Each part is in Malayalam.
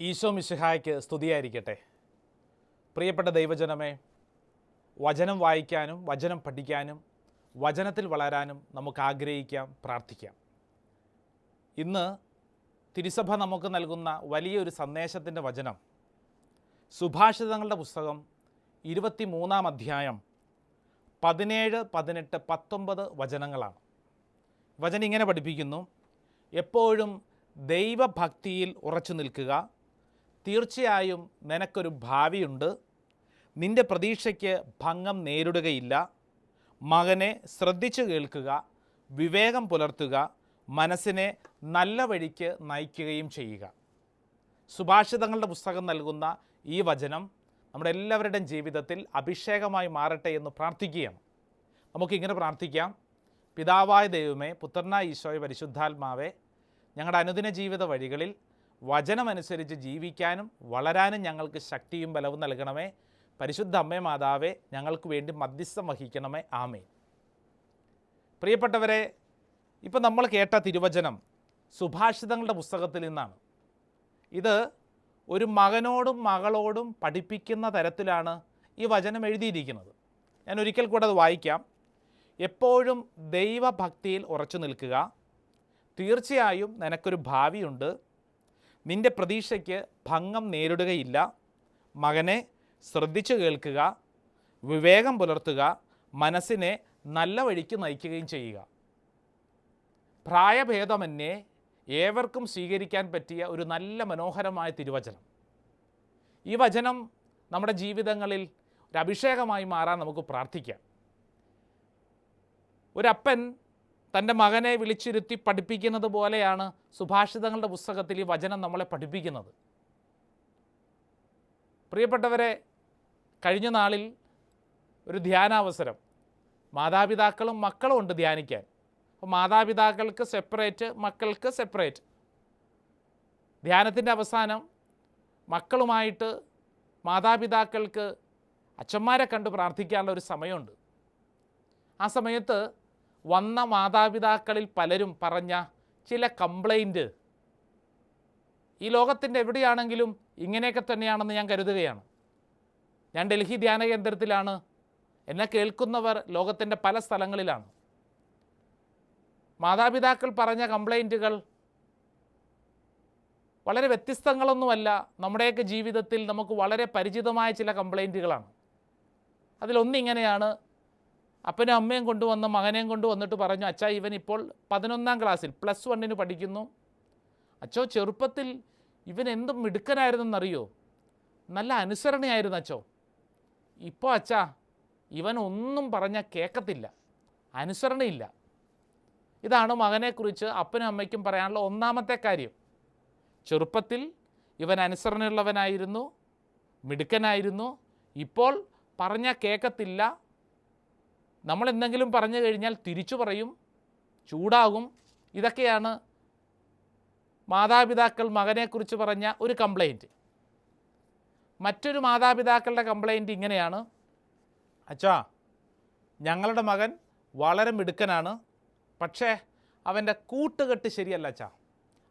ഈശോ മിശിഹായ്ക്ക് സ്തുതിയായിരിക്കട്ടെ. പ്രിയപ്പെട്ട ദൈവജനമേ വചനം വായിക്കാനും വചനം പഠിക്കാനും വചനത്തിൽ വളരാനും നമുക്ക് ആഗ്രഹിക്കാം പ്രാർത്ഥിക്കാം. ഇന്ന് തിരുസഭ നമുക്ക് നൽകുന്ന വലിയൊരു സന്ദേശത്തിന്റെ വചനം സുഭാഷിതങ്ങളുടെ പുസ്തകം ഇരുപത്തി മൂന്നാം അധ്യായം പതിനേഴ് പതിനെട്ട് പത്തൊമ്പത് വചനങ്ങളാണ്. വചനം ഇങ്ങനെ പഠിപ്പിക്കുന്നു. എപ്പോഴും ദൈവഭക്തിയിൽ ഉറച്ചു നിൽക്കുക. തീർച്ചയായും നിനക്കൊരു ഭാവിയുണ്ട്. നിന്റെ പ്രതീക്ഷയ്ക്ക് ഭംഗം നേരിടുകയില്ല. മകനെ ശ്രദ്ധിച്ചു കേൾക്കുക വിവേകം പുലർത്തുക മനസ്സിനെ നല്ല വഴിക്ക് നയിക്കുകയും ചെയ്യുക. സുഭാഷിതങ്ങളുടെ പുസ്തകം നൽകുന്ന ഈ വചനം നമ്മുടെ എല്ലാവരുടെയും ജീവിതത്തിൽ അഭിഷേകമായി മാറട്ടെ എന്ന് പ്രാർത്ഥിക്കുകയാണ്. നമുക്കിങ്ങനെ പ്രാർത്ഥിക്കാം. പിതാവായ ദൈവമേ പുത്രനായ ഈശോയെ പരിശുദ്ധാത്മാവേ ഞങ്ങളുടെ അനുദിന ജീവിത വഴികളിൽ വചനമനുസരിച്ച് ജീവിക്കാനും വളരാനും ഞങ്ങൾക്ക് ശക്തിയും ബലവും നൽകണമേ. പരിശുദ്ധ അമ്മേ മാതാവേ ഞങ്ങൾക്ക് വേണ്ടി മധ്യസ്ഥം വഹിക്കണമേ. ആമേ പ്രിയപ്പെട്ടവരെ ഇപ്പം നമ്മൾ കേട്ട തിരുവചനം സുഭാഷിതങ്ങളുടെ പുസ്തകത്തിൽ നിന്നാണ്. ഇത് ഒരു മകനോടും മകളോടും പഠിപ്പിക്കുന്ന തരത്തിലാണ് ഈ വചനം എഴുതിയിരിക്കുന്നത്. ഞാൻ ഒരിക്കൽ കൂടെ അത് വായിക്കാം. എപ്പോഴും ദൈവഭക്തിയിൽ ഉറച്ചു നിൽക്കുക. തീർച്ചയായും നിനക്കൊരു ഭാവിയുണ്ട്. നിന്റെ പ്രതീക്ഷയ്ക്ക് ഭംഗം നേരിടുകയില്ല. മകനെ ശ്രദ്ധിച്ചു കേൾക്കുക. വിവേകം പുലർത്തുക. മനസ്സിനെ നല്ല വഴിക്ക് നയിക്കുകയും ചെയ്യുക. പ്രായഭേദമന്യേ ഏവർക്കും സ്വീകരിക്കാൻ പറ്റിയ ഒരു നല്ല മനോഹരമായ തിരുവചനം. ഈ വചനം നമ്മുടെ ജീവിതങ്ങളിൽ ഒരു അഭിഷേകമായി മാറാൻ നമുക്ക് പ്രാർത്ഥിക്കാം. ഒരപ്പൻ തന്റെ മകനെ വിളിച്ചിരുത്തി പഠിപ്പിക്കുന്നത് പോലെയാണ് സുഭാഷിതങ്ങളുടെ പുസ്തകത്തിൽ ഈ വചനം നമ്മളെ പഠിപ്പിക്കുന്നത്. പ്രിയപ്പെട്ടവരെ കഴിഞ്ഞ നാളിൽ ഒരു ധ്യാനാവസരം മാതാപിതാക്കളും മക്കളും ഉണ്ട് ധ്യാനിക്കാൻ. അപ്പോൾ മാതാപിതാക്കൾക്ക് സെപ്പറേറ്റ് മക്കൾക്ക് സെപ്പറേറ്റ് ധ്യാനത്തിന്റെ അവസാനം മക്കളുമായിട്ട് മാതാപിതാക്കൾക്ക് അച്ഛന്മാരെ കണ്ട് പ്രാർത്ഥിക്കാനുള്ള ഒരു സമയമുണ്ട്. ആ സമയത്ത് വന്ന മാതാപിതാക്കളിൽ പലരും പറഞ്ഞ ചില കംപ്ലൈന്റ് ഈ ലോകത്തിന്റെ എവിടെയാണെങ്കിലും ഇങ്ങനെയൊക്കെ തന്നെയാണെന്ന് ഞാൻ കരുതുകയാണ്. ഞാൻ ഡൽഹി ധ്യാന കേന്ദ്രത്തിലാണ്. എന്നെ കേൾക്കുന്നവർ ലോകത്തിന്റെ പല സ്ഥലങ്ങളിലാണ്. മാതാപിതാക്കൾ പറഞ്ഞ കംപ്ലൈന്റുകൾ വളരെ വ്യത്യസ്തങ്ങളൊന്നുമല്ല. നമ്മുടെയൊക്കെ ജീവിതത്തിൽ നമുക്ക് വളരെ പരിചിതമായ ചില കംപ്ലൈന്റുകളാണ്. അതിലൊന്നിങ്ങനെയാണ് അപ്പനും അമ്മയും കൊണ്ടുവന്ന് മകനെയും കൊണ്ടുവന്നിട്ട് പറഞ്ഞു അച്ഛാ ഇവൻ ഇപ്പോൾ പതിനൊന്നാം ക്ലാസ്സിൽ പ്ലസ് വണ്ണിന് പഠിക്കുന്നു. അച്ചോ ചെറുപ്പത്തിൽ ഇവൻ എന്തും മിടുക്കനായിരുന്നെന്നറിയോ? നല്ല അനുസരണയായിരുന്നു അച്ചോ ഇപ്പോൾ അച്ഛാ ഇവൻ ഒന്നും പറഞ്ഞാൽ കേൾക്കത്തില്ല അനുസരണയില്ല. ഇതാണ് മകനെക്കുറിച്ച് അപ്പനും അമ്മയ്ക്കും പറയാനുള്ള ഒന്നാമത്തെ കാര്യം. ചെറുപ്പത്തിൽ ഇവൻ അനുസരണയുള്ളവനായിരുന്നു മിടുക്കനായിരുന്നു. ഇപ്പോൾ പറഞ്ഞ കേൾക്കത്തില്ല നമ്മൾ എന്തെങ്കിലും പറഞ്ഞു കഴിഞ്ഞാൽ തിരിച്ചു പറയും ചൂടാകും. ഇതൊക്കെയാണ് മാതാപിതാക്കൾ മകനെക്കുറിച്ച് പറഞ്ഞ ഒരു കംപ്ലൈന്റ്. മറ്റൊരു മാതാപിതാക്കളുടെ കംപ്ലൈന്റ് ഇങ്ങനെയാണ്. അച്ഛാ ഞങ്ങളുടെ മകൻ വളരെ മിടുക്കനാണ്. പക്ഷേ അവന്റെ കൂട്ടുകെട്ട് ശരിയല്ല അച്ഛാ.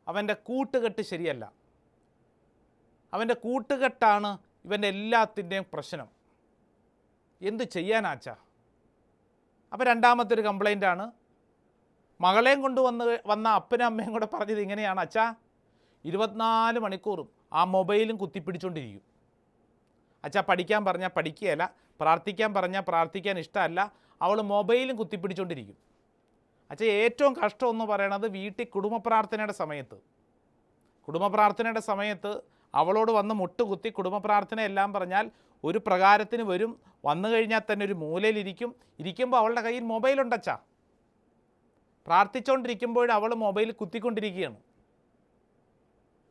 അവന്റെ കൂട്ടുകെട്ട് ശരിയല്ല. അവന്റെ കൂട്ടുകെട്ടാണ് ഇവന്റെ എല്ലാത്തിന്റെയും പ്രശ്നം. എന്ത് ചെയ്യാനാച്ചാ അപ്പം അപ്പോൾ രണ്ടാമത്തെ ഒരു കംപ്ലൈന്റാണ് മകളെയും കൊണ്ട് വന്ന് വന്ന അപ്പനും അമ്മയും കൂടെ പറഞ്ഞത് ഇങ്ങനെയാണ് അച്ഛാ. ഇരുപത്തിനാല് മണിക്കൂറും ആ മൊബൈലും കുത്തിപ്പിടിച്ചുകൊണ്ടിരിക്കും അച്ഛാ പഠിക്കാൻ പറഞ്ഞാൽ പഠിക്കുകയല്ല പ്രാർത്ഥിക്കാൻ പറഞ്ഞാൽ പ്രാർത്ഥിക്കാൻ ഇഷ്ടമല്ല. അവൾ മൊബൈലും കുത്തിപ്പിടിച്ചുകൊണ്ടിരിക്കും അച്ഛാ ഏറ്റവും കഷ്ടം എന്ന് പറയണത് വീട്ടിൽ കുടുംബ പ്രാർത്ഥനയുടെ സമയത്ത്. കുടുംബ പ്രാർത്ഥനയുടെ സമയത്ത് അവളോട് വന്ന് മുട്ടുകുത്തി കുടുംബ പ്രാർത്ഥന എല്ലാം പറഞ്ഞാൽ ഒരു പ്രകാരത്തിന് വരും. വന്നു കഴിഞ്ഞാൽ തന്നെ ഒരു മൂലയിലിരിക്കും. ഇരിക്കുമ്പോൾ അവളുടെ കയ്യിൽ മൊബൈലുണ്ടച്ചാ പ്രാർത്ഥിച്ചുകൊണ്ടിരിക്കുമ്പോൾ അവൾ മൊബൈൽ കുത്തിക്കൊണ്ടിരിക്കുകയാണ്.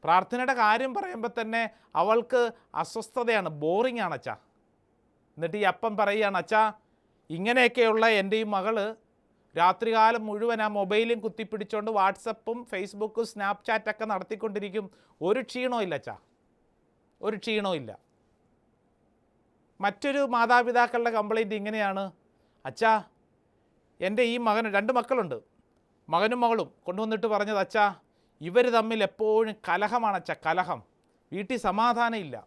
പ്രാർത്ഥനയുടെ കാര്യം പറയുമ്പോൾ തന്നെ അവൾക്ക് അസ്വസ്ഥതയാണ് ബോറിംഗ് ആണ് അച്ഛാ. എന്നിട്ട് ഈ അപ്പം പറയുകയാണ് അച്ഛാ ഇങ്ങനെയൊക്കെയുള്ള എന്റെ ഈ മകൾ രാത്രികാലം മുഴുവൻ ആ മൊബൈലും കുത്തിപ്പിടിച്ചുകൊണ്ട് വാട്സപ്പും ഫേസ്ബുക്കും സ്നാപ്ചാറ്റൊക്കെ നടത്തിക്കൊണ്ടിരിക്കും. ഒരു ക്ഷീണവും ഇല്ല ചാ ഒരു ക്ഷീണവും ഇല്ല മറ്റൊരു മാതാപിതാക്കളുടെ കംപ്ലൈന്റ് ഇങ്ങനെയാണ്. അച്ഛാ എന്റെ ഈ മകന് രണ്ട് മക്കളുണ്ട്. മകനും മകളും കൊണ്ടുവന്നിട്ട് പറഞ്ഞത് അച്ഛാ ഇവർ തമ്മിൽ എപ്പോഴും കലഹമാണ് അച്ഛാ കലഹം. വീട്ടിൽ സമാധാനമില്ല.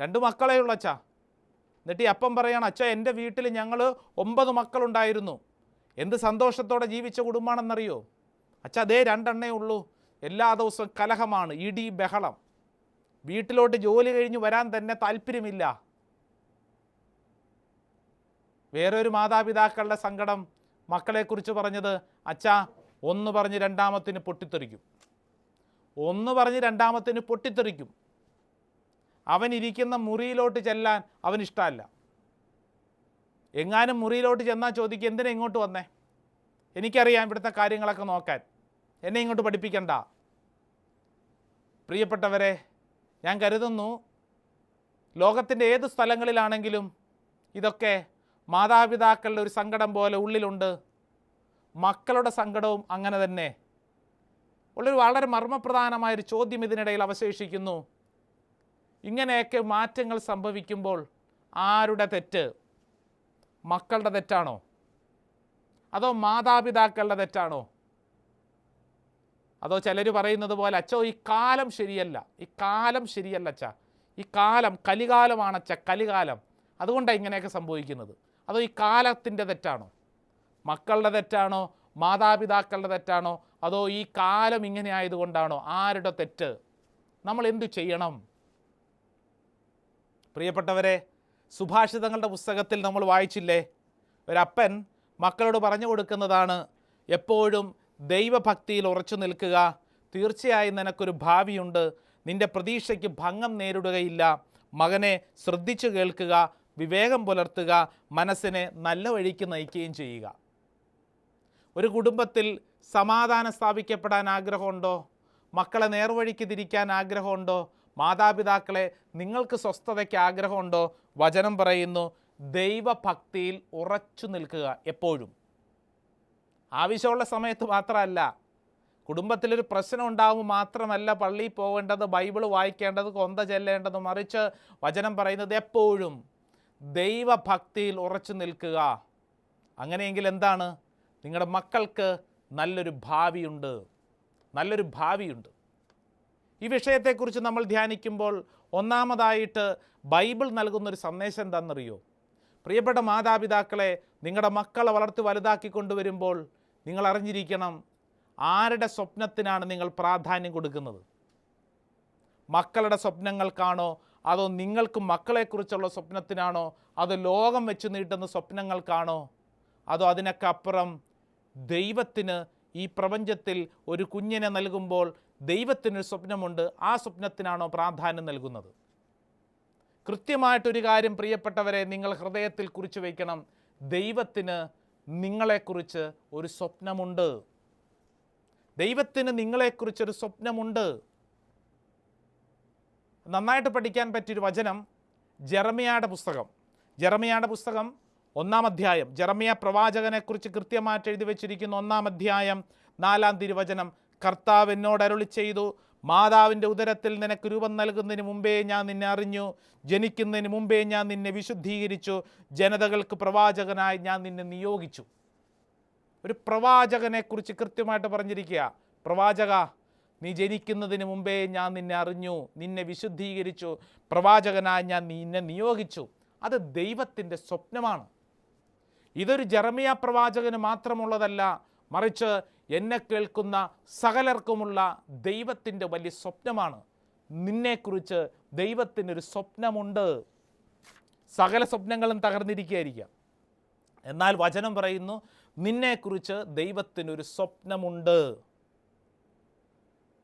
രണ്ട് മക്കളേ ഉള്ളൂ അച്ഛാ. എന്നിട്ട് ഈ അപ്പം പറയണം അച്ഛാ എന്റെ വീട്ടിൽ ഞങ്ങൾ ഒമ്പത് മക്കളുണ്ടായിരുന്നു. എന്ത് സന്തോഷത്തോടെ ജീവിച്ച കുടുംബമാണെന്നറിയോ? അച്ഛ അതേ രണ്ടെണ്ണേ ഉള്ളൂ. എല്ലാ ദിവസവും കലഹമാണ് ഇടി ബഹളം. വീട്ടിലോട്ട് ജോലി കഴിഞ്ഞ് വരാൻ തന്നെ താല്പര്യമില്ല. വേറൊരു മാതാപിതാക്കളുടെ സങ്കടം മക്കളെക്കുറിച്ച് പറഞ്ഞത് അച്ഛ ഒന്ന് പറഞ്ഞ് രണ്ടാമത്തിന് പൊട്ടിത്തെറിക്കും. ഒന്ന് പറഞ്ഞ് രണ്ടാമത്തിന് പൊട്ടിത്തെറിക്കും. അവൻ ഇരിക്കുന്ന മുറിയിലോട്ട് ചെല്ലാൻ അവനിഷ്ടമല്ല. എങ്ങാനും മുറിയിലോട്ട് ചെന്നാൽ ചോദിക്കുക എന്തിനാ ഇങ്ങോട്ട് വന്നേ? എനിക്കറിയാം ഇവിടുത്തെ കാര്യങ്ങളൊക്കെ നോക്കാൻ. എന്നെ ഇങ്ങോട്ട് പഠിപ്പിക്കണ്ട. പ്രിയപ്പെട്ടവരെ ഞാൻ കരുതുന്നു ലോകത്തിന്റെ ഏത് സ്ഥലങ്ങളിലാണെങ്കിലും ഇതൊക്കെ മാതാപിതാക്കളുടെ ഒരു സങ്കടം പോലെ ഉള്ളിലുണ്ട്. മക്കളുടെ സങ്കടവും അങ്ങനെ തന്നെ. ഉള്ളൊരു വളരെ മർമ്മപ്രധാനമായൊരു ചോദ്യം ഇതിനിടയിൽ അവശേഷിക്കുന്നു. ഇങ്ങനെയൊക്കെ മാറ്റങ്ങൾ സംഭവിക്കുമ്പോൾ ആരുടെ തെറ്റ്? മക്കളുടെ തെറ്റാണോ? അതോ മാതാപിതാക്കളുടെ തെറ്റാണോ? അതോ ചിലർ പറയുന്നത് പോലെ അച്ഛോ ഈ കാലം ശരിയല്ല. ഈ കാലം ശരിയല്ല അച്ഛ. ഈ കാലം കലികാലമാണ് അച്ഛ കലികാലം. അതുകൊണ്ടാണ് ഇങ്ങനെയൊക്കെ സംഭവിക്കുന്നത്. അതോ ഈ കാലത്തിന്റെ തെറ്റാണോ? മക്കളുടെ തെറ്റാണോ? മാതാപിതാക്കളുടെ തെറ്റാണോ? അതോ ഈ കാലം ഇങ്ങനെ ആയതുകൊണ്ടാണോ? ആരുടെ തെറ്റ്? നമ്മൾ എന്തു ചെയ്യണം? പ്രിയപ്പെട്ടവരെ സുഭാഷിതങ്ങളുടെ പുസ്തകത്തിൽ നമ്മൾ വായിച്ചില്ലേ? ഒരപ്പൻ മക്കളോട് പറഞ്ഞു കൊടുക്കുന്നതാണ് എപ്പോഴും ദൈവഭക്തിയിൽ ഉറച്ചു നിൽക്കുക. തീർച്ചയായും നിനക്കൊരു ഭാവിയുണ്ട്. നിന്റെ പ്രതീക്ഷയ്ക്ക് ഭംഗം നേരിടുകയില്ല. മകനെ ശ്രദ്ധിച്ചു കേൾക്കുക വിവേകം പുലർത്തുക മനസ്സിനെ നല്ല വഴിക്ക് നയിക്കുകയും ചെയ്യുക. ഒരു കുടുംബത്തിൽ സമാധാനം സ്ഥാപിക്കപ്പെടാൻ ആഗ്രഹമുണ്ടോ? മക്കളെ നേർവഴിക്ക് തിരിക്കാൻ ആഗ്രഹമുണ്ടോ? മാതാപിതാക്കളെ നിങ്ങൾക്ക് സ്വസ്ഥതയ്ക്ക് ആഗ്രഹമുണ്ടോ? വചനം പറയുന്നു ദൈവഭക്തിയിൽ ഉറച്ചു നിൽക്കുക എപ്പോഴും. ആവശ്യമുള്ള സമയത്ത് മാത്രമല്ല കുടുംബത്തിലൊരു പ്രശ്നം ഉണ്ടാകുമ്പോൾ മാത്രമല്ല പള്ളിയിൽ പോകേണ്ടത് ബൈബിൾ വായിക്കേണ്ടത് കൊന്ത ചെല്ലേണ്ടത് മറിച്ച് വചനം പറയുന്നത് എപ്പോഴും ദൈവഭക്തിയിൽ ഉറച്ചു നിൽക്കുക. അങ്ങനെയെങ്കിൽ എന്താണ്? നിങ്ങളുടെ മക്കൾക്ക് നല്ലൊരു ഭാവിയുണ്ട്. നല്ലൊരു ഭാവിയുണ്ട്. ഈ വിഷയത്തെക്കുറിച്ച് നമ്മൾ ധ്യാനിക്കുമ്പോൾ ഒന്നാമതായിട്ട് ബൈബിൾ നൽകുന്നൊരു സന്ദേശം എന്താണെന്നറിയോ പ്രിയപ്പെട്ട മാതാപിതാക്കളെ നിങ്ങളുടെ മക്കളെ വളർത്തി വലുതാക്കി കൊണ്ടുവരുമ്പോൾ നിങ്ങൾ അറിഞ്ഞിരിക്കണം ആരുടെ സ്വപ്നത്തിനാണ് നിങ്ങൾ പ്രാധാന്യം കൊടുക്കുന്നത്? മക്കളുടെ സ്വപ്നങ്ങൾക്കാണോ? അതോ നിങ്ങൾക്ക് മക്കളെക്കുറിച്ചുള്ള സ്വപ്നത്തിനാണോ? അതോ ലോകം വെച്ച് നീട്ടുന്ന സ്വപ്നങ്ങൾക്കാണോ? അതോ അതിനൊക്കെ അപ്പുറം ദൈവത്തിന് ഈ പ്രപഞ്ചത്തിൽ ഒരു കുഞ്ഞിനെ നൽകുമ്പോൾ ദൈവത്തിനൊരു സ്വപ്നമുണ്ട്. ആ സ്വപ്നത്തിനാണോ പ്രാധാന്യം നൽകുന്നത്? കൃത്യമായിട്ടൊരു കാര്യം പ്രിയപ്പെട്ടവരെ നിങ്ങൾ ഹൃദയത്തിൽ കുറിച്ച് വയ്ക്കണം ദൈവത്തിന് നിങ്ങളെക്കുറിച്ച് ഒരു സ്വപ്നമുണ്ട്. ദൈവത്തിന് നിങ്ങളെക്കുറിച്ചൊരു സ്വപ്നമുണ്ട്. നന്നായിട്ട് പഠിക്കാൻ പറ്റിയൊരു വചനം ജെറമിയായുടെ പുസ്തകം. ജെറമിയായുടെ പുസ്തകം ഒന്നാം അധ്യായം. ജെറമിയ പ്രവാചകനെക്കുറിച്ച് കൃത്യമായിട്ട് എഴുതി വെച്ചിരിക്കുന്ന ഒന്നാം അധ്യായം നാലാം തിരുവചനം. കർത്താവ് എന്നോട് അരുളി ചെയ്തു മാതാവിന്റെ ഉദരത്തിൽ നിനക്ക് രൂപം നൽകുന്നതിന് മുമ്പേ ഞാൻ നിന്നെ അറിഞ്ഞു ജനിക്കുന്നതിന് മുമ്പേ ഞാൻ നിന്നെ വിശുദ്ധീകരിച്ചു ജനതകൾക്ക് പ്രവാചകനായി ഞാൻ നിന്നെ നിയോഗിച്ചു. ഒരു പ്രവാചകനെക്കുറിച്ച് കൃത്യമായിട്ട് പറഞ്ഞിരിക്കുക പ്രവാചക നീ ജനിക്കുന്നതിന് മുമ്പേ ഞാൻ നിന്നെ അറിഞ്ഞു നിന്നെ വിശുദ്ധീകരിച്ചു പ്രവാചകനായി ഞാൻ നിന്നെ നിയോഗിച്ചു. അത് ദൈവത്തിന്റെ സ്വപ്നമാണ്. ഇതൊരു ജെറമിയ പ്രവാചകന് മാത്രമുള്ളതല്ല മറിച്ച് എന്നെ കേൾക്കുന്ന സകലർക്കുമുള്ള ദൈവത്തിന്റെ വലിയ സ്വപ്നമാണ്. നിന്നെക്കുറിച്ച് ദൈവത്തിനൊരു സ്വപ്നമുണ്ട്. സകല സ്വപ്നങ്ങളും തകർന്നിരിക്കുകയായിരിക്കാം. എന്നാൽ വചനം പറയുന്നു നിന്നെക്കുറിച്ച് ദൈവത്തിനൊരു സ്വപ്നമുണ്ട്.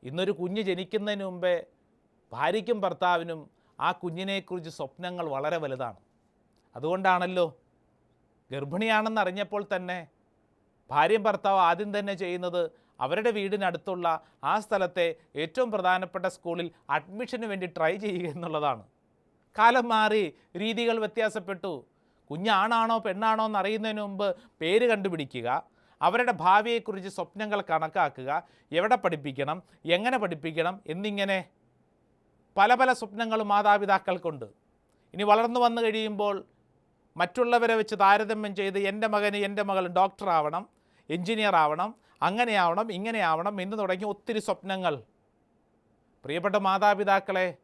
ഇന്നൊരു കുഞ്ഞ് ജനിക്കുന്നതിന് മുമ്പേ ഭാര്യയ്ക്കും ഭർത്താവിനും ആ കുഞ്ഞിനെക്കുറിച്ച് സ്വപ്നങ്ങൾ വളരെ വലുതാണ്. അതുകൊണ്ടാണല്ലോ ഗർഭിണിയാണെന്ന് അറിഞ്ഞപ്പോൾ തന്നെ ഭാര്യയും ഭർത്താവ് ആദ്യം തന്നെ ചെയ്യുന്നത് അവരുടെ വീടിനടുത്തുള്ള ആ സ്ഥലത്തെ ഏറ്റവും പ്രധാനപ്പെട്ട സ്കൂളിൽ അഡ്മിഷന് വേണ്ടി ട്രൈ ചെയ്യുക എന്നുള്ളതാണ്. കാലം മാറി രീതികൾ വ്യത്യാസപ്പെട്ടു. കുഞ്ഞാണാണോ പെണ്ണാണോ എന്ന് അറിയുന്നതിന് മുമ്പ് പേര് കണ്ടുപിടിക്കുക അവരുടെ ഭാവിയെക്കുറിച്ച് സ്വപ്നങ്ങൾ കണക്കാക്കുക എവിടെ പഠിപ്പിക്കണം എങ്ങനെ പഠിപ്പിക്കണം എന്നിങ്ങനെ പല പല സ്വപ്നങ്ങളും മാതാപിതാക്കൾക്കുണ്ട്. ഇനി വളർന്നു വന്നു കഴിയുമ്പോൾ മറ്റുള്ളവരെ വെച്ച് താരതമ്യം ചെയ്ത് എന്റെ മകന് എന്റെ മകൾ ഡോക്ടർ ആവണം. എഞ്ചിനീയർ ആവണം അങ്ങനെയാവണം ഇങ്ങനെയാവണം എന്ന് തുടങ്ങി ഒത്തിരി സ്വപ്നങ്ങൾ. പ്രിയപ്പെട്ട മാതാപിതാക്കളെ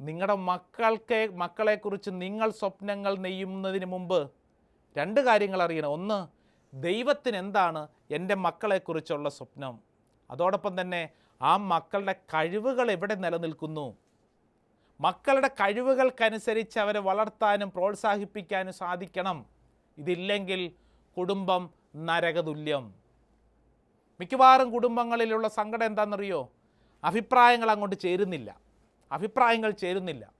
നിങ്ങളുടെ മക്കൾക്ക് മക്കളെക്കുറിച്ച് നിങ്ങൾ സ്വപ്നങ്ങൾ നെയ്യുന്നതിന് മുമ്പ് രണ്ട് കാര്യങ്ങൾ അറിയണം. ഒന്ന് ദൈവത്തിന് എന്താണ് എന്റെ മക്കളെക്കുറിച്ചുള്ള സ്വപ്നം? അതോടൊപ്പം തന്നെ ആ മക്കളുടെ കഴിവുകൾ എവിടെ നിലനിൽക്കുന്നു? മക്കളുടെ കഴിവുകൾക്കനുസരിച്ച് അവരെ വളർത്താനും പ്രോത്സാഹിപ്പിക്കാനും സാധിക്കണം. ഇതില്ലെങ്കിൽ കുടുംബം നരകതുല്യം. മിക്കവാറും കുടുംബങ്ങളിലുള്ള സങ്കടം എന്താണെന്നറിയോ? അഭിപ്രായങ്ങൾ അങ്ങോട്ട് ചേരുന്നില്ല. അഭിപ്രായങ്ങൾ ചേരുന്നില്ല.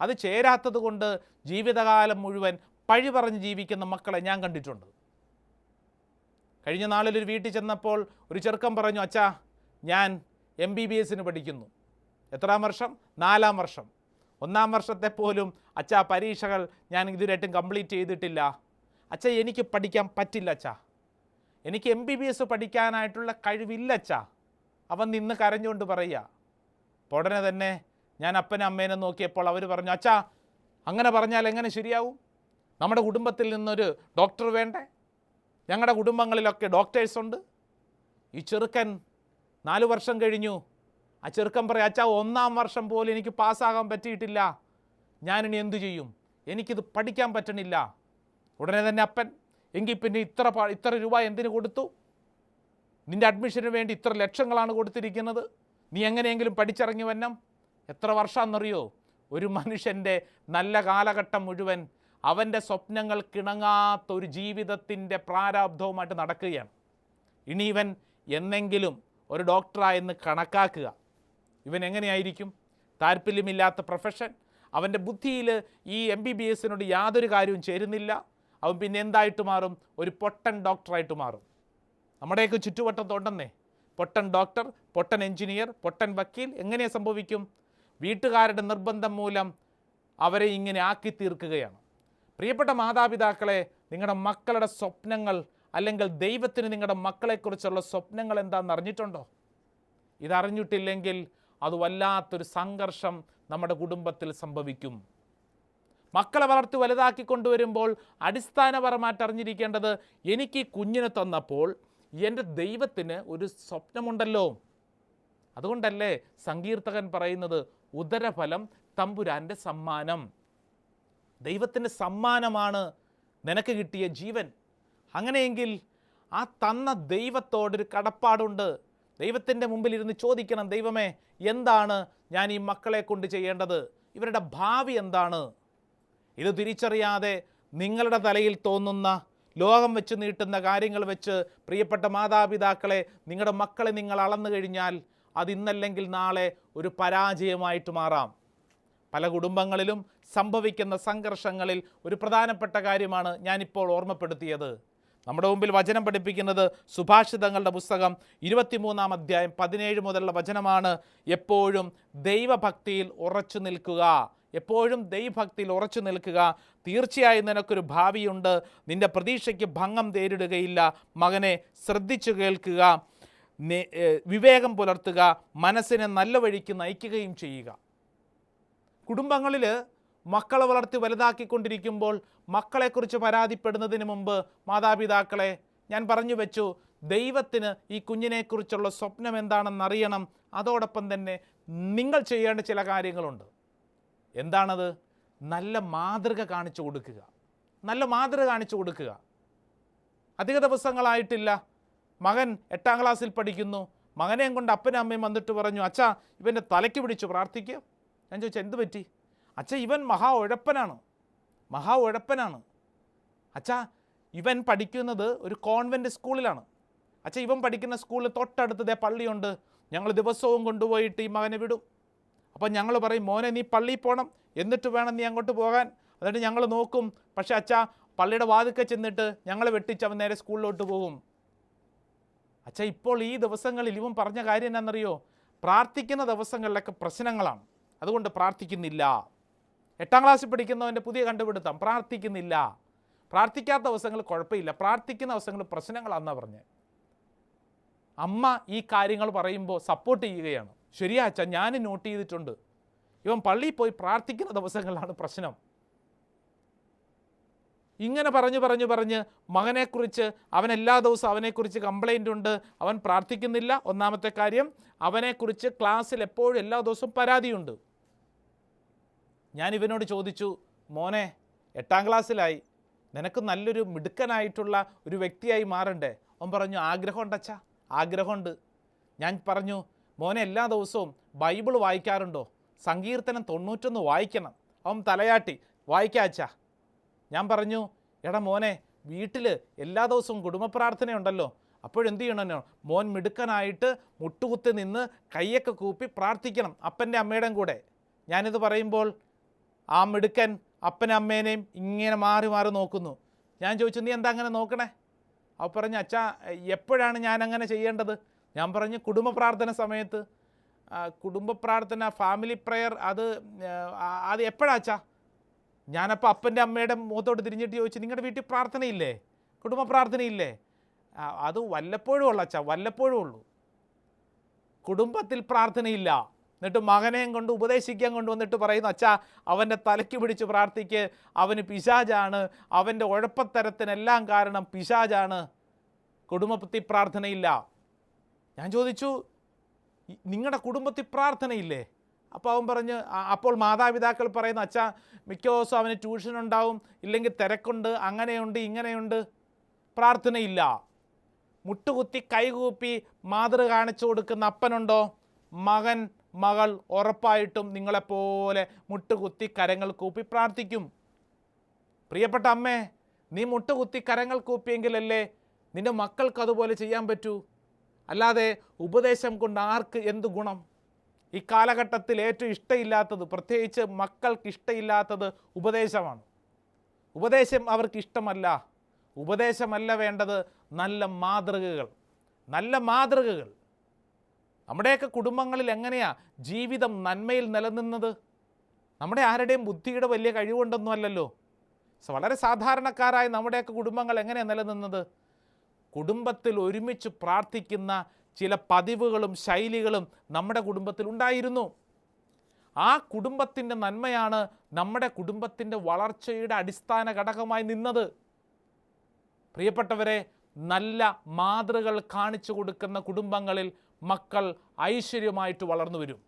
അത് ചേരാത്തത് കൊണ്ട് ജീവിതകാലം മുഴുവൻ പഴി പറഞ്ഞ് ജീവിക്കുന്ന മക്കളെ ഞാൻ കണ്ടിട്ടുണ്ട്. കഴിഞ്ഞ നാളിൽ ഒരു വീട്ടിൽ ചെന്നപ്പോൾ ഒരു ചെറുക്കം പറഞ്ഞു അച്ഛാ ഞാൻ എം ബി ബി എസിന് പഠിക്കുന്നു. എത്രാം വർഷം? നാലാം വർഷം. ഒന്നാം വർഷത്തെ പോലും അച്ഛാ പരീക്ഷകൾ ഞാൻ ഇതുവരെയായിട്ടും കംപ്ലീറ്റ് ചെയ്തിട്ടില്ല. അച്ഛാ എനിക്ക് പഠിക്കാൻ പറ്റില്ല അച്ഛാ. എനിക്ക് എം ബി ബി എസ് പഠിക്കാനായിട്ടുള്ള കഴിവില്ല അച്ഛാ. അവൻ നിന്ന് കരഞ്ഞുകൊണ്ട് പറയുക. അപ്പോൾ ഉടനെ തന്നെ ഞാൻ അപ്പനും അമ്മേനെ നോക്കിയപ്പോൾ അവർ പറഞ്ഞു അച്ഛാ അങ്ങനെ പറഞ്ഞാൽ എങ്ങനെ ശരിയാവും? നമ്മുടെ കുടുംബത്തിൽ നിന്നൊരു ഡോക്ടർ വേണ്ടേ? ഞങ്ങളുടെ കുടുംബങ്ങളിലൊക്കെ ഡോക്ടേഴ്സ് ഉണ്ട്. ഈ ചെറുക്കൻ നാലു വർഷം കഴിഞ്ഞു. ആ ചെറുക്കൻ പറയും അച്ഛാ ഒന്നാം വർഷം പോലും എനിക്ക് പാസ്സാകാൻ പറ്റിയിട്ടില്ല. ഞാനിനി എന്തു ചെയ്യും? എനിക്കിത് പഠിക്കാൻ പറ്റണില്ല. ഉടനെ തന്നെ അപ്പൻ എങ്കിൽ പിന്നെ ഇത്ര ഇത്ര രൂപ എന്തിനു കൊടുത്തു? നിന്റെ അഡ്മിഷന് വേണ്ടി ഇത്ര ലക്ഷങ്ങളാണ് കൊടുത്തിരിക്കുന്നത്. നീ എങ്ങനെയെങ്കിലും പഠിച്ചിറങ്ങി വന്നം എത്ര വർഷമാണെന്നറിയോ ഒരു മനുഷ്യന്റെ നല്ല കാലഘട്ടം മുഴുവൻ അവന്റെ സ്വപ്നങ്ങൾ കിണങ്ങാത്ത ഒരു ജീവിതത്തിന്റെ പ്രാരാബ്ധവുമായിട്ട് നടക്കുകയാണ്. ഇനി ഇവൻ എന്നെങ്കിലും ഒരു ഡോക്ടറായെന്ന് കണക്കാക്കുക. ഇവൻ എങ്ങനെയായിരിക്കും? താല്പര്യമില്ലാത്ത പ്രൊഫഷൻ അവന്റെ ബുദ്ധിയിൽ ഈ എം ബി ബി എസിനോട് യാതൊരു കാര്യവും ചേരുന്നില്ല. അവൻ പിന്നെ എന്തായിട്ട് മാറും? ഒരു പൊട്ടൻ ഡോക്ടറായിട്ട് മാറും. നമ്മുടെയൊക്കെ ചുറ്റുവട്ടത്തുണ്ടെന്നേ പൊട്ടൻ ഡോക്ടർ പൊട്ടൻ എഞ്ചിനീയർ പൊട്ടൻ വക്കീൽ എങ്ങനെ സംഭവിക്കും? വീട്ടുകാരുടെ നിർബന്ധം മൂലം അവരെ ഇങ്ങനെ ആക്കി തീർക്കുകയാണ്. പ്രിയപ്പെട്ട മാതാപിതാക്കളെ നിങ്ങളുടെ മക്കളുടെ സ്വപ്നങ്ങൾ അല്ലെങ്കിൽ ദൈവത്തിന് നിങ്ങളുടെ മക്കളെക്കുറിച്ചുള്ള സ്വപ്നങ്ങൾ എന്താണെന്ന് അറിഞ്ഞിട്ടുണ്ടോ? ഇതറിഞ്ഞിട്ടില്ലെങ്കിൽ അത് വല്ലാത്തൊരു സംഘർഷം നമ്മുടെ കുടുംബത്തിൽ സംഭവിക്കും. മക്കളെ വളർത്തി വലുതാക്കി കൊണ്ടുവരുമ്പോൾ അടിസ്ഥാനപരമായിട്ട് അറിഞ്ഞിരിക്കേണ്ടത് എനിക്ക് കുഞ്ഞിനെ തന്നപ്പോൾ എന്റെ ദൈവത്തിന് ഒരു സ്വപ്നമുണ്ടല്ലോ. അതുകൊണ്ടല്ലേ സങ്കീർത്തകൻ പറയുന്നത് ഉദരഫലം തമ്പുരാന്റെ സമ്മാനം. ദൈവത്തിന്റെ സമ്മാനമാണ് നിനക്ക് കിട്ടിയ ജീവൻ. അങ്ങനെയെങ്കിൽ ആ തന്ന ദൈവത്തോടൊരു കടപ്പാടുണ്ട്. ദൈവത്തിന്റെ മുമ്പിൽ ഇരുന്ന് ചോദിക്കണം ദൈവമേ എന്താണ് ഞാൻ ഈ മക്കളെ കൊണ്ട് ചെയ്യേണ്ടത്? ഇവരുടെ ഭാവി എന്താണ്? ഇത് തിരിച്ചറിയാതെ നിങ്ങളുടെ തലയിൽ തോന്നുന്ന ലോകം വെച്ച് നീട്ടുന്ന കാര്യങ്ങൾ വെച്ച് പ്രിയപ്പെട്ട മാതാപിതാക്കളെ നിങ്ങളുടെ മക്കളെ നിങ്ങൾ അളന്നു കഴിഞ്ഞാൽ അത് ഇന്നല്ലെങ്കിൽ നാളെ ഒരു പരാജയമായിട്ട് മാറാം. പല കുടുംബങ്ങളിലും സംഭവിക്കുന്ന സംഘർഷങ്ങളിൽ ഒരു പ്രധാനപ്പെട്ട കാര്യമാണ് ഞാനിപ്പോൾ ഓർമ്മപ്പെടുത്തിയത്. നമ്മുടെ മുമ്പിൽ വചനം പഠിപ്പിക്കുന്നത് സുഭാഷിതങ്ങളുടെ പുസ്തകം ഇരുപത്തിമൂന്നാം അധ്യായം പതിനേഴ് മുതലുള്ള വചനമാണ്. എപ്പോഴും ദൈവഭക്തിയിൽ ഉറച്ചു നിൽക്കുക. എപ്പോഴും ദൈവഭക്തിയിൽ ഉറച്ചു നിൽക്കുക. തീർച്ചയായും നിനക്കൊരു ഭാവിയുണ്ട്. നിന്റെ പ്രതീക്ഷയ്ക്ക് ഭംഗം നേരിടുകയില്ല. മകനെ ശ്രദ്ധിച്ചു കേൾക്കുക. വിവേകം പുലർത്തുക. മനസ്സിനെ നല്ല വഴിക്ക് നയിക്കുകയും ചെയ്യുക. കുടുംബങ്ങളിൽ മക്കളെ വളർത്തി വലുതാക്കിക്കൊണ്ടിരിക്കുമ്പോൾ മക്കളെക്കുറിച്ച് പരാതിപ്പെടുന്നതിന് മുമ്പ് മാതാപിതാക്കളെ ഞാൻ പറഞ്ഞു വെച്ചു ദൈവത്തിന് ഈ കുഞ്ഞിനെക്കുറിച്ചുള്ള സ്വപ്നം എന്താണെന്നറിയണം. അതോടൊപ്പം തന്നെ നിങ്ങൾ ചെയ്യേണ്ട ചില കാര്യങ്ങളുണ്ട്. എന്താണത്? നല്ല മാതൃക കാണിച്ചു കൊടുക്കുക. നല്ല മാതൃക കാണിച്ചു കൊടുക്കുക. അധിക ദിവസങ്ങളായിട്ടില്ല. മകൻ എട്ടാം ക്ലാസ്സിൽ പഠിക്കുന്നു. മകനെയും കൊണ്ട് അപ്പനും അമ്മയും വന്നിട്ട് പറഞ്ഞു അച്ഛാ ഇവന്റെ തലയ്ക്ക് പിടിച്ചു പ്രാർത്ഥിക്കുക ഞാൻ ചോദിച്ചാൽ എന്ത് പറ്റി? അച്ഛ ഇവൻ മഹാ ഉഴപ്പനാണ്. മഹാ ഉഴപ്പനാണ്. അച്ഛാ ഇവൻ പഠിക്കുന്നത് ഒരു കോൺവെന്റ് സ്കൂളിലാണ്. അച്ഛാ ഇവൻ പഠിക്കുന്ന സ്കൂളിൽ തൊട്ടടുത്തതേ പള്ളിയുണ്ട്. ഞങ്ങൾ ദിവസവും കൊണ്ടുപോയിട്ട് ഈ മകനെ വിടും. അപ്പം ഞങ്ങൾ പറയും മോനെ നീ പള്ളിയിൽ പോകണം എന്നിട്ട് വേണം നീ അങ്ങോട്ട് പോകാൻ. എന്നിട്ട് ഞങ്ങൾ നോക്കും പക്ഷേ അച്ഛാ പള്ളിയുടെ വാതിക്കെ ചെന്നിട്ട് ഞങ്ങളെ വെട്ടിച്ച് അവൻ നേരെ സ്കൂളിലോട്ട് പോകും. അച്ഛാ ഇപ്പോൾ ഈ ദിവസങ്ങളിൽ ഇവൻ പറഞ്ഞ കാര്യം എന്നാണെന്നറിയോ പ്രാർത്ഥിക്കുന്ന ദിവസങ്ങളിലൊക്കെ പ്രശ്നങ്ങളാണ്. അതുകൊണ്ട് പ്രാർത്ഥിക്കുന്നില്ല. എട്ടാം ക്ലാസ്സിൽ പഠിക്കുന്നവന്റെ പുതിയ കണ്ടുപിടുത്തം പ്രാർത്ഥിക്കുന്നില്ല. പ്രാർത്ഥിക്കാത്ത ദിവസങ്ങൾ കുഴപ്പമില്ല. പ്രാർത്ഥിക്കുന്ന ദിവസങ്ങൾ പ്രശ്നങ്ങളാണെന്നാണ് പറഞ്ഞത് അമ്മ ഈ കാര്യങ്ങൾ പറയുമ്പോൾ സപ്പോർട്ട് ചെയ്യുകയാണ്. ശരിയാ അച്ഛാ ഞാൻ നോട്ട് ചെയ്തിട്ടുണ്ട്. ഇവൻ പള്ളിയിൽ പോയി പ്രാർത്ഥിക്കുന്ന ദിവസങ്ങളിലാണ് പ്രശ്നം. ഇങ്ങനെ പറഞ്ഞു പറഞ്ഞു പറഞ്ഞ് മകനെക്കുറിച്ച് അവൻ എല്ലാ ദിവസവും അവനെക്കുറിച്ച് കംപ്ലൈന്റ് ഉണ്ട്. അവൻ പ്രാർത്ഥിക്കുന്നില്ല. ഒന്നാമത്തെ കാര്യം അവനെക്കുറിച്ച് ക്ലാസ്സിൽ എപ്പോഴും എല്ലാ ദിവസവും പരാതിയുണ്ട്. ഞാൻ ഇവനോട് ചോദിച്ചു മോനെ എട്ടാം ക്ലാസ്സിലായി നിനക്ക് നല്ലൊരു മിടുക്കനായിട്ടുള്ള ഒരു വ്യക്തിയായി മാറണ്ടേ? അവൻ പറഞ്ഞു ആഗ്രഹമുണ്ട് അച്ഛാ ആഗ്രഹമുണ്ട്. ഞാൻ പറഞ്ഞു മോനെ എല്ലാ ദിവസവും ബൈബിൾ വായിക്കാറുണ്ടോ? സങ്കീർത്തനം തൊണ്ണൂറ്റൊന്ന് വായിക്കണം. അവൻ തലയാട്ടി വായിക്കാച്ച ഞാൻ പറഞ്ഞു എടാ മോനെ വീട്ടിൽ എല്ലാ ദിവസവും കുടുംബ പ്രാർത്ഥനയുണ്ടല്ലോ അപ്പോഴെന്ത് ചെയ്യണമെന്നോ മോൻ മിടുക്കനായിട്ട് മുട്ടുകുത്തി നിന്ന് കൈയൊക്കെ കൂപ്പി പ്രാർത്ഥിക്കണം അപ്പന്റെ അമ്മയുടെയും കൂടെ. ഞാനിത് പറയുമ്പോൾ ആ മിടുക്കൻ അപ്പനും അമ്മേനെയും ഇങ്ങനെ മാറി മാറി നോക്കുന്നു. ഞാൻ ചോദിച്ചു നീ എന്താ അങ്ങനെ നോക്കണേ? അവ പറഞ്ഞു അച്ഛാ എപ്പോഴാണ് ഞാൻ അങ്ങനെ ചെയ്യേണ്ടത്? ഞാൻ പറഞ്ഞു കുടുംബ പ്രാർത്ഥന സമയത്ത് കുടുംബ പ്രാർത്ഥന ഫാമിലി പ്രെയർ അത് അത് എപ്പോഴാ അച്ഛാ? ഞാനപ്പോൾ അപ്പന്റെ അമ്മയുടെ മുഖത്തോട്ട് തിരിഞ്ഞിട്ട് ചോദിച്ചു നിങ്ങളുടെ വീട്ടിൽ പ്രാർത്ഥനയില്ലേ? കുടുംബ പ്രാർത്ഥനയില്ലേ? അത് വല്ലപ്പോഴും ഉള്ള അച്ഛാ വല്ലപ്പോഴും ഉള്ളൂ. കുടുംബത്തിൽ പ്രാർത്ഥനയില്ല. എന്നിട്ട് മകനെയും കൊണ്ട് ഉപദേശിക്കാൻ കൊണ്ടുവന്നിട്ട് പറയുന്നു അച്ഛാ അവന്റെ തലയ്ക്ക് പിടിച്ച് പ്രാർത്ഥിക്ക് അവന് പിശാജാണ് അവന്റെ ഉഴപ്പത്തരത്തിനെല്ലാം കാരണം പിശാജാണ് കുടുംബത്തിൽ പ്രാർത്ഥനയില്ല. ഞാൻ ചോദിച്ചു നിങ്ങളുടെ കുടുംബത്തിൽ പ്രാർത്ഥനയില്ലേ? അപ്പോൾ അവൻ പറഞ്ഞ് അപ്പോൾ മാതാപിതാക്കൾ പറയുന്ന അച്ഛാ മിക്ക ദിവസവും അവന് ട്യൂഷൻ ഉണ്ടാവും ഇല്ലെങ്കിൽ തിരക്കുണ്ട് അങ്ങനെയുണ്ട് ഇങ്ങനെയുണ്ട് പ്രാർത്ഥനയില്ല. മുട്ടുകുത്തി കൈകൂപ്പി മാതൃ കാണിച്ചു കൊടുക്കുന്ന അപ്പനുണ്ടോ? മകൻ മകൾ ഉറപ്പായിട്ടും നിങ്ങളെപ്പോലെ മുട്ടുകുത്തി കരങ്ങൾ കൂപ്പി പ്രാർത്ഥിക്കും. പ്രിയപ്പെട്ട അമ്മേ നീ മുട്ടുകുത്തി കരങ്ങൾ കൂപ്പിയെങ്കിലല്ലേ നിന്റെ മക്കൾക്ക് അതുപോലെ ചെയ്യാൻ പറ്റൂ? അല്ലാതെ ഉപദേശം കൊണ്ട് ആർക്ക് എന്ത് ഗുണം? ഈ കാലഘട്ടത്തിൽ ഏറ്റവും ഇഷ്ടമില്ലാത്തത് പ്രത്യേകിച്ച് മക്കൾക്ക് ഇഷ്ടമില്ലാത്തത് ഉപദേശമാണ്. ഉപദേശം അവർക്ക് ഇഷ്ടമല്ല. ഉപദേശമല്ല വേണ്ടത് നല്ല മാതൃകകൾ നല്ല മാതൃകകൾ. നമ്മുടെയൊക്കെ കുടുംബങ്ങളിൽ എങ്ങനെയാ ജീവിതം നന്മയിൽ നിലനിന്നത്? നമ്മുടെ ആരുടെയും ബുദ്ധിയുടെ വലിയ കഴിവുകൊണ്ടൊന്നും അല്ലല്ലോ വളരെ സാധാരണക്കാരായ നമ്മുടെയൊക്കെ കുടുംബങ്ങൾ എങ്ങനെയാണ് നിലനിന്നത്? കുടുംബത്തിൽ ഒരുമിച്ച് പ്രാർത്ഥിക്കുന്ന ചില പതിവുകളും ശൈലികളും നമ്മുടെ കുടുംബത്തിൽ ഉണ്ടായിരുന്നു. ആ കുടുംബത്തിന്റെ നന്മയാണ് നമ്മുടെ കുടുംബത്തിന്റെ വളർച്ചയുടെ അടിസ്ഥാന ഘടകമായി നിന്നത്. പ്രിയപ്പെട്ടവരെ നല്ല മാതൃകൾ കാണിച്ചു കൊടുക്കുന്ന കുടുംബങ്ങളിൽ മക്കൾ ഐശ്വര്യമായിട്ട് വളർന്നു വരും.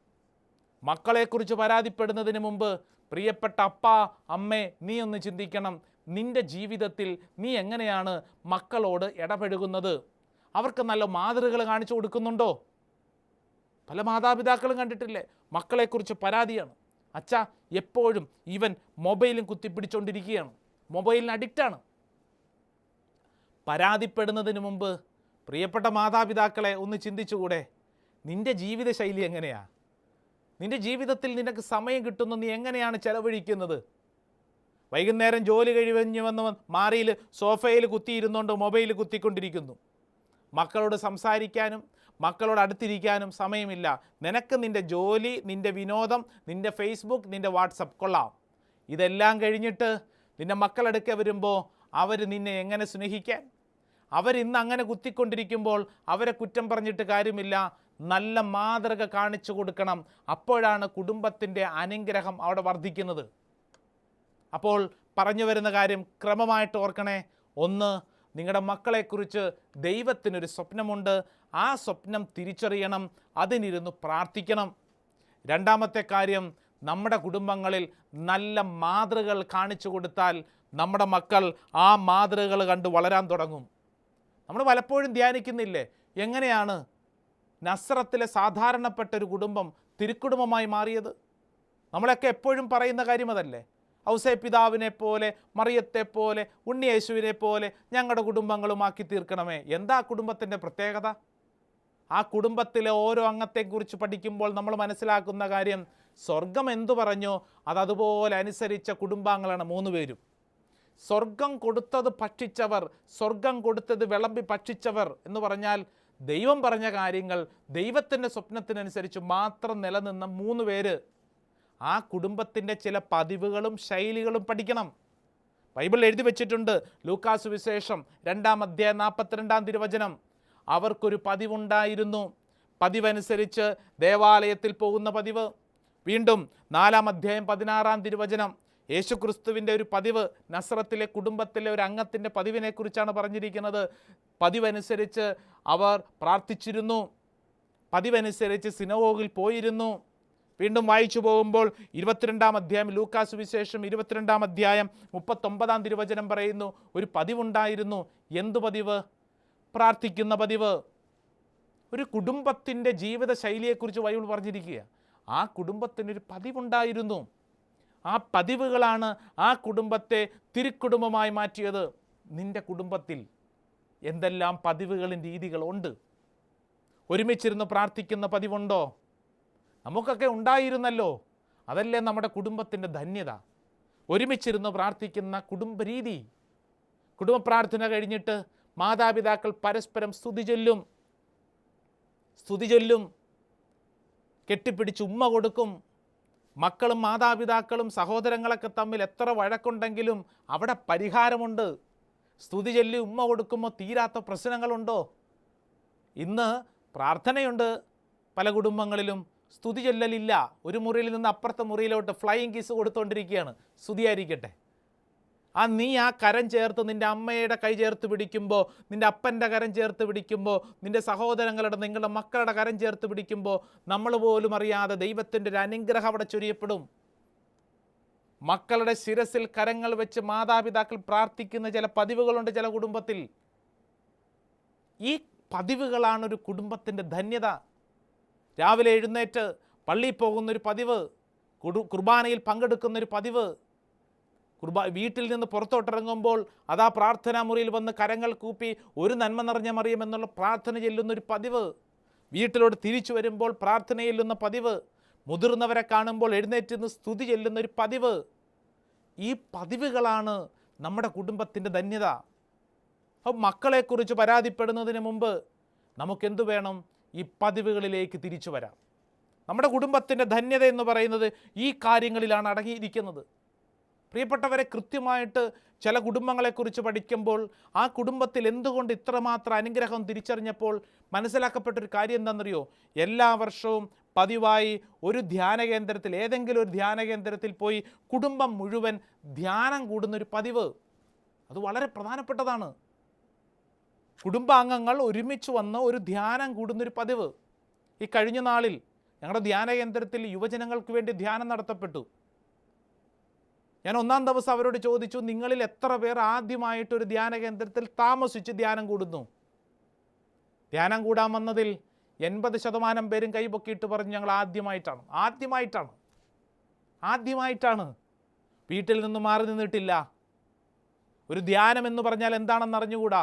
മക്കളെക്കുറിച്ച് പരാതിപ്പെടുന്നതിന് മുമ്പ് പ്രിയപ്പെട്ട അപ്പ അമ്മേ നീ ഒന്ന് ചിന്തിക്കണം. നിന്റെ ജീവിതത്തിൽ നീ എങ്ങനെയാണ് മക്കളോട് ഇടപഴകുന്നത്? അവർക്ക് നല്ല മാതൃകകൾ കാണിച്ചു കൊടുക്കുന്നുണ്ടോ? പല മാതാപിതാക്കളും കണ്ടിട്ടില്ലേ? മക്കളെക്കുറിച്ച് പരാതിയാണ്. അച്ഛ എപ്പോഴും ഇവൻ മൊബൈലും കുത്തിപ്പിടിച്ചുകൊണ്ടിരിക്കുകയാണ് മൊബൈലിന് അഡിക്റ്റാണ് പരാതിപ്പെടുന്നതിന് മുമ്പ് പ്രിയപ്പെട്ട മാതാപിതാക്കളെ ഒന്ന് ചിന്തിച്ചുകൂടെ? നിന്റെ ജീവിതശൈലി എങ്ങനെയാണ് നിന്റെ ജീവിതത്തിൽ നിനക്ക് സമയം കിട്ടുന്ന നീ എങ്ങനെയാണ് ചെലവഴിക്കുന്നത്? വൈകുന്നേരം ജോലി കഴിഞ്ഞ് വന്ന് മാറിയിൽ സോഫയിൽ കുത്തിയിരുന്നുകൊണ്ട് മൊബൈൽ കുത്തിക്കൊണ്ടിരിക്കുന്നു. മക്കളോട് സംസാരിക്കാനും മക്കളോട് അടുത്തിരിക്കാനും സമയമില്ല. നിനക്ക് നിന്റെ ജോലി നിന്റെ വിനോദം നിന്റെ ഫേസ്ബുക്ക് നിന്റെ വാട്സപ്പ് കൊള്ളാം. ഇതെല്ലാം കഴിഞ്ഞിട്ട് നിന്റെ മക്കളെടുക്കെ വരുമ്പോൾ അവർ നിന്നെ എങ്ങനെ സ്നേഹിക്കാൻ? അവരിന്ന് അങ്ങനെ കുത്തിക്കൊണ്ടിരിക്കുമ്പോൾ അവരെ കുറ്റം പറഞ്ഞിട്ട് കാര്യമില്ല. നല്ല മാതൃക കാണിച്ചു കൊടുക്കണം. അപ്പോഴാണ് കുടുംബത്തിന്റെ അനുഗ്രഹം അവിടെ വർദ്ധിക്കുന്നത്. അപ്പോൾ പറഞ്ഞു വരുന്ന കാര്യം ക്രമമായിട്ട് ഓർക്കണേ. ഒന്ന് നിങ്ങളുടെ മക്കളെക്കുറിച്ച് ദൈവത്തിനൊരു സ്വപ്നമുണ്ട്. ആ സ്വപ്നം തിരിച്ചറിയണം അതിനിരുന്ന് പ്രാർത്ഥിക്കണം. രണ്ടാമത്തെ കാര്യം നമ്മുടെ കുടുംബങ്ങളിൽ നല്ല മാതൃകൾ കാണിച്ചു കൊടുത്താൽ നമ്മുടെ മക്കൾ ആ മാതൃകകൾ കണ്ട് വളരാൻ തുടങ്ങും. നമ്മൾ പലപ്പോഴും ധ്യാനിക്കുന്നില്ലേ എങ്ങനെയാണ് നസ്രത്തിലെ സാധാരണപ്പെട്ട ഒരു കുടുംബം തിരുക്കുടുംബമായി മാറിയത്? നമ്മളൊക്കെ എപ്പോഴും പറയുന്ന കാര്യം അതല്ലേ? ഔസേ പിതാവിനെ പോലെ മറിയത്തെ പോലെ ഉണ്ണിയേശുവിനെ പോലെ ഞങ്ങളുടെ കുടുംബങ്ങളുമാക്കി തീർക്കണമേ. എന്താ കുടുംബത്തിന്റെ പ്രത്യേകത? ആ കുടുംബത്തിലെ ഓരോ അംഗത്തെക്കുറിച്ച് പഠിക്കുമ്പോൾ നമ്മൾ മനസ്സിലാക്കുന്ന കാര്യം സ്വർഗം എന്തു പറഞ്ഞു? അതതുപോലെ അനുസരിച്ച കുടുംബാംഗങ്ങളാണ് മൂന്ന് പേരും. സ്വർഗം കൊടുത്തത് ഭക്ഷിച്ചവർ സ്വർഗം കൊടുത്തത് വിളമ്പി ഭക്ഷിച്ചവർ എന്ന് പറഞ്ഞാൽ ദൈവം പറഞ്ഞ കാര്യങ്ങൾ ദൈവത്തിന്റെ സ്വപ്നത്തിനനുസരിച്ച് മാത്രം നിലനിന്ന മൂന്ന് പേര്. ആ കുടുംബത്തിന്റെ ചില പതിവുകളും ശൈലികളും പഠിക്കണം. ബൈബിൾ എഴുതി വെച്ചിട്ടുണ്ട് ലൂക്കാസ് വിശേഷം രണ്ടാം അധ്യായം നാൽപ്പത്തിരണ്ടാം തിരുവചനം. അവർക്കൊരു പതിവുണ്ടായിരുന്നു. പതിവനുസരിച്ച് ദേവാലയത്തിൽ പോകുന്ന പതിവ്. വീണ്ടും നാലാം അധ്യായം പതിനാറാം തിരുവചനം. യേശുക്രിസ്തുവിന്റെ ഒരു പതിവ് നസ്രത്തിലെ കുടുംബത്തിലെ ഒരു അംഗത്തിന്റെ പതിവിനെക്കുറിച്ചാണ് പറഞ്ഞിരിക്കുന്നത്. പതിവനുസരിച്ച് അവർ പ്രാർത്ഥിച്ചിരുന്നു. പതിവനുസരിച്ച് സിനവോഗിൽ പോയിരുന്നു. വീണ്ടും വായിച്ചു പോകുമ്പോൾ ഇരുപത്തിരണ്ടാം അധ്യായം ലൂക്കാസ് വിശേഷം ഇരുപത്തിരണ്ടാം അധ്യായം മുപ്പത്തൊമ്പതാം തിരുവചനം പറയുന്നു ഒരു പതിവുണ്ടായിരുന്നു. എന്തു പതിവ്? പ്രാർത്ഥിക്കുന്ന പതിവ്. ഒരു കുടുംബത്തിന്റെ ജീവിത ശൈലിയെക്കുറിച്ച് ബൈബിൾ പറഞ്ഞിരിക്കുക. ആ കുടുംബത്തിനൊരു പതിവുണ്ടായിരുന്നു. ആ പതിവുകളാണ് ആ കുടുംബത്തെ തിരുക്കുടുംബമായി മാറ്റിയത്. നിന്റെ കുടുംബത്തിൽ എന്തെല്ലാം പതിവുകളും രീതികളുണ്ട് ഒരുമിച്ചിരുന്ന് പ്രാർത്ഥിക്കുന്ന പതിവുണ്ടോ? നമുക്കൊക്കെ ഉണ്ടായിരുന്നല്ലോ. അതല്ലേ നമ്മുടെ കുടുംബത്തിന്റെ ധന്യത. ഒരുമിച്ചിരുന്ന് പ്രാർത്ഥിക്കുന്ന കുടുംബരീതി കുടുംബ പ്രാർത്ഥന കഴിഞ്ഞിട്ട് മാതാപിതാക്കൾ പരസ്പരം സ്തുതി ചൊല്ലും. സ്തുതി ചൊല്ലും. കെട്ടിപ്പിടിച്ച് ഉമ്മ കൊടുക്കും. മക്കളും മാതാപിതാക്കളും സഹോദരങ്ങളൊക്കെ തമ്മിൽ എത്ര വഴക്കുണ്ടെങ്കിലും അവിടെ പരിഹാരമുണ്ട്. സ്തുതി ചൊല്ലി ഉമ്മ കൊടുക്കുമ്പോൾ തീരാത്ത പ്രശ്നങ്ങളുണ്ടോ? ഇന്ന് പ്രാർത്ഥനയുണ്ട്. പല കുടുംബങ്ങളിലും സ്തുതി ചൊല്ലലില്ല. ഒരു മുറിയിൽ നിന്ന് അപ്പുറത്തെ മുറിയിലോട്ട് ഫ്ലൈയിങ് കിസ് കൊടുത്തുകൊണ്ടിരിക്കുകയാണ് സ്തുതിയായിരിക്കട്ടെ. ആ നീ ആ കരം ചേർത്ത് നിന്റെ അമ്മയുടെ കൈ ചേർത്ത് പിടിക്കുമ്പോൾ നിന്റെ അപ്പന്റെ കരം ചേർത്ത് പിടിക്കുമ്പോൾ നിന്റെ സഹോദരങ്ങളുടെ നിങ്ങളുടെ മക്കളുടെ കരം ചേർത്ത് പിടിക്കുമ്പോൾ നമ്മൾ പോലും അറിയാതെ ദൈവത്തിന്റെ ഒരു അനുഗ്രഹം അവിടെ ചൊരിയപ്പെടും. മക്കളുടെ ശിരസിൽ കരങ്ങൾ വെച്ച് മാതാപിതാക്കൾ പ്രാർത്ഥിക്കുന്ന ചില പതിവുകളുണ്ട് ചില കുടുംബത്തിൽ. ഈ പതിവുകളാണ് ഒരു കുടുംബത്തിന്റെ ധന്യത. രാവിലെ എഴുന്നേറ്റ് പള്ളിയിൽ പോകുന്നൊരു പതിവ് കുടു കുർബാനയിൽ പങ്കെടുക്കുന്നൊരു പതിവ്. കുർബാ വീട്ടിൽ നിന്ന് പുറത്തോട്ടിറങ്ങുമ്പോൾ അതാ പ്രാർത്ഥനാ മുറിയിൽ വന്ന് കരങ്ങൾ കൂപ്പി ഒരു നന്മ നിറഞ്ഞ മറിയുമെന്നുള്ള പ്രാർത്ഥന ചെല്ലുന്നൊരു പതിവ്. വീട്ടിലോട്ട് തിരിച്ചു വരുമ്പോൾ പ്രാർത്ഥന ചെല്ലുന്ന പതിവ്. മുതിർന്നവരെ കാണുമ്പോൾ എഴുന്നേറ്റ് നിന്ന് സ്തുതി ചെല്ലുന്നൊരു പതിവ്. ഈ പതിവുകളാണ് നമ്മുടെ കുടുംബത്തിന്റെ ധന്യത. അപ്പം മക്കളെക്കുറിച്ച് പരാതിപ്പെടുന്നതിന് മുമ്പ് നമുക്കെന്തു വേണം? ഈ പതിവുകളിലേക്ക് തിരിച്ചു വരാം. നമ്മുടെ കുടുംബത്തിന്റെ ധന്യത എന്ന് പറയുന്നത് ഈ കാര്യങ്ങളിലാണ് അടങ്ങിയിരിക്കുന്നത്. പ്രിയപ്പെട്ടവരെ കൃത്യമായിട്ട് ചില കുടുംബങ്ങളെക്കുറിച്ച് പഠിക്കുമ്പോൾ ആ കുടുംബത്തിൽ എന്തുകൊണ്ട് ഇത്രമാത്രം അനുഗ്രഹം തിരിച്ചറിഞ്ഞപ്പോൾ മനസ്സിലാക്കപ്പെട്ടൊരു കാര്യം എന്താണെന്നറിയോ? എല്ലാ വർഷവും പതിവായി ഒരു ധ്യാന കേന്ദ്രത്തിൽ ഏതെങ്കിലും ഒരു ധ്യാന കേന്ദ്രത്തിൽ പോയി കുടുംബം മുഴുവൻ ധ്യാനം കൂടുന്നൊരു പതിവ്. അത് വളരെ പ്രധാനപ്പെട്ടതാണ്. കുടുംബാംഗങ്ങൾ ഒരുമിച്ച് വന്ന് ഒരു ധ്യാനം കൂടുന്നൊരു പതിവ്. ഈ കഴിഞ്ഞ നാളിൽ ഞങ്ങളുടെ ധ്യാന കേന്ദ്രത്തിൽ യുവജനങ്ങൾക്ക് വേണ്ടി ധ്യാനം നടത്തപ്പെട്ടു. ഞാൻ ഒന്നാം ദിവസം അവരോട് ചോദിച്ചു നിങ്ങളിൽ എത്ര പേർ ആദ്യമായിട്ടൊരു ധ്യാന കേന്ദ്രത്തിൽ താമസിച്ച് ധ്യാനം കൂടുന്നു? ധ്യാനം കൂടാൻ വന്നതിൽ എൺപത് ശതമാനം പേരും കൈപൊക്കിയിട്ട് പറഞ്ഞു ഞങ്ങൾ ആദ്യമായിട്ടാണ് ആദ്യമായിട്ടാണ് ആദ്യമായിട്ടാണ്. വീട്ടിൽ നിന്ന് മാറി നിന്നിട്ടില്ല. ഒരു ധ്യാനം എന്ന് പറഞ്ഞാൽ എന്താണെന്ന് അറിഞ്ഞുകൂടാ?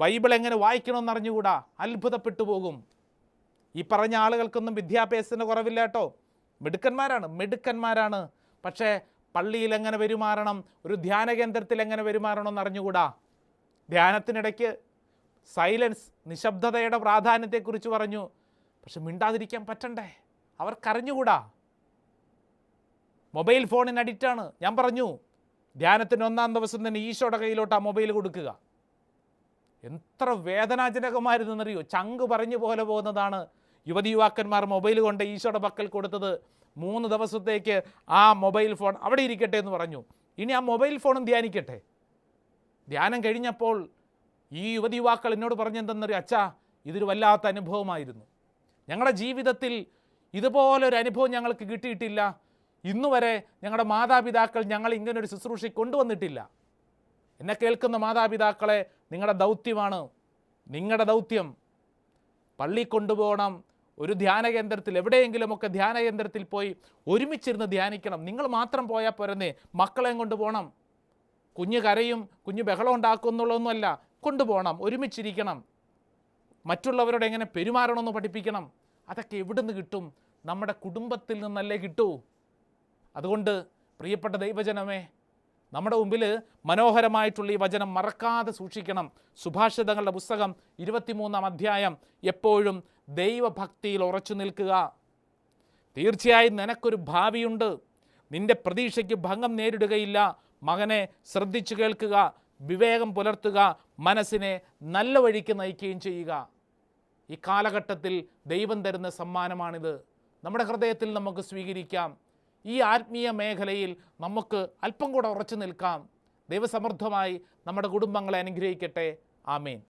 ബൈബിൾ എങ്ങനെ വായിക്കണമെന്ന് അറിഞ്ഞുകൂടാ? അത്ഭുതപ്പെട്ടു പോകും. ഈ പറഞ്ഞ ആളുകൾക്കൊന്നും വിദ്യാഭ്യാസത്തിന്റെ കുറവില്ല കേട്ടോ. മിടുക്കന്മാരാണ് മിടുക്കന്മാരാണ്. പക്ഷേ പള്ളിയിൽ എങ്ങനെ പെരുമാറണം? ഒരു ധ്യാന കേന്ദ്രത്തിൽ എങ്ങനെ പെരുമാറണം എന്ന് അറിഞ്ഞുകൂടാ? ധ്യാനത്തിനിടയ്ക്ക് സൈലൻസ് നിശബ്ദതയുടെ പ്രാധാന്യത്തെക്കുറിച്ച് പറഞ്ഞു. പക്ഷെ മിണ്ടാതിരിക്കാൻ പറ്റണ്ടേ? അവർക്കറിഞ്ഞുകൂടാ. മൊബൈൽ ഫോണിന് അഡിക്റ്റാണ്. ഞാൻ പറഞ്ഞു ധ്യാനത്തിന് ഒന്നാം ദിവസം തന്നെ ഈശോയുടെ കയ്യിലോട്ട് ആ മൊബൈൽ കൊടുക്കുക. എത്ര വേദനാജനകമായിരുന്നെന്നറിയോ? ചങ്ക് പറഞ്ഞു പോലെ പോകുന്നതാണ് യുവതി യുവാക്കന്മാർ മൊബൈൽ കൊണ്ട് ഈശോയുടെ പക്കൽ കൊടുത്തത്. മൂന്ന് ദിവസത്തേക്ക് ആ മൊബൈൽ ഫോൺ അവിടെ ഇരിക്കട്ടെ എന്ന് പറഞ്ഞു. ഇനി ആ മൊബൈൽ ഫോണും ധ്യാനിക്കട്ടെ. ധ്യാനം കഴിഞ്ഞപ്പോൾ ഈ യുവതി യുവാക്കൾ എന്നോട് പറഞ്ഞെന്തെന്നറിയോ? അച്ഛാ ഇതൊരു വല്ലാത്ത അനുഭവമായിരുന്നു. ഞങ്ങളുടെ ജീവിതത്തിൽ ഇതുപോലൊരു അനുഭവം ഞങ്ങൾക്ക് കിട്ടിയിട്ടില്ല. ഇന്നുവരെ ഞങ്ങളുടെ മാതാപിതാക്കൾ ഞങ്ങൾ ഇങ്ങനൊരു ശുശ്രൂഷ കൊണ്ടുവന്നിട്ടില്ല. എന്നെ കേൾക്കുന്ന മാതാപിതാക്കളെ നിങ്ങളുടെ ദൗത്യമാണ്. നിങ്ങളുടെ ദൗത്യം. പള്ളി കൊണ്ടുപോകണം. ഒരു ധ്യാന കേന്ദ്രത്തിൽ എവിടെയെങ്കിലുമൊക്കെ ധ്യാന കേന്ദ്രത്തിൽ പോയി ഒരുമിച്ചിരുന്ന് ധ്യാനിക്കണം. നിങ്ങൾ മാത്രം പോയാൽ പോരെന്നേ. മക്കളെയും കൊണ്ടുപോകണം. കുഞ്ഞ് കരയും കുഞ്ഞ് ബഹളം ഉണ്ടാക്കും എന്നുള്ളതൊന്നുമല്ല. കൊണ്ടുപോകണം. ഒരുമിച്ചിരിക്കണം. മറ്റുള്ളവരോട് എങ്ങനെ പെരുമാറണമെന്ന് പഠിപ്പിക്കണം. അതൊക്കെ എവിടുന്ന് കിട്ടും? നമ്മുടെ കുടുംബത്തിൽ നിന്നല്ലേ കിട്ടൂ. അതുകൊണ്ട് പ്രിയപ്പെട്ട ദൈവജനമേ നമ്മുടെ മുമ്പിൽ മനോഹരമായിട്ടുള്ള ഈ വചനം മറക്കാതെ സൂക്ഷിക്കണം. സുഭാഷിതങ്ങളുടെ പുസ്തകം ഇരുപത്തിമൂന്നാം അധ്യായം. എപ്പോഴും ദൈവഭക്തിയിൽ ഉറച്ചു നിൽക്കുക. തീർച്ചയായും നിനക്കൊരു ഭാവിയുണ്ട്. നിന്റെ പ്രതീക്ഷയ്ക്ക് ഭംഗം നേരിടുകയില്ല. മകനെ ശ്രദ്ധിച്ചു കേൾക്കുക. വിവേകം പുലർത്തുക. മനസ്സിനെ നല്ല വഴിക്ക് നയിക്കുകയും ചെയ്യുക. ഈ കാലഘട്ടത്തിൽ ദൈവം തരുന്ന സമ്മാനമാണിത്. നമ്മുടെ ഹൃദയത്തിൽ നമുക്ക് സ്വീകരിക്കാം. ഈ ആത്മീയ മേഖലയിൽ നമുക്ക് അല്പം കൂടെ ഉറച്ചു നിൽക്കാം. ദൈവസമൃദ്ധമായി നമ്മുടെ കുടുംബങ്ങളെ അനുഗ്രഹിക്കട്ടെ. ആമേൻ.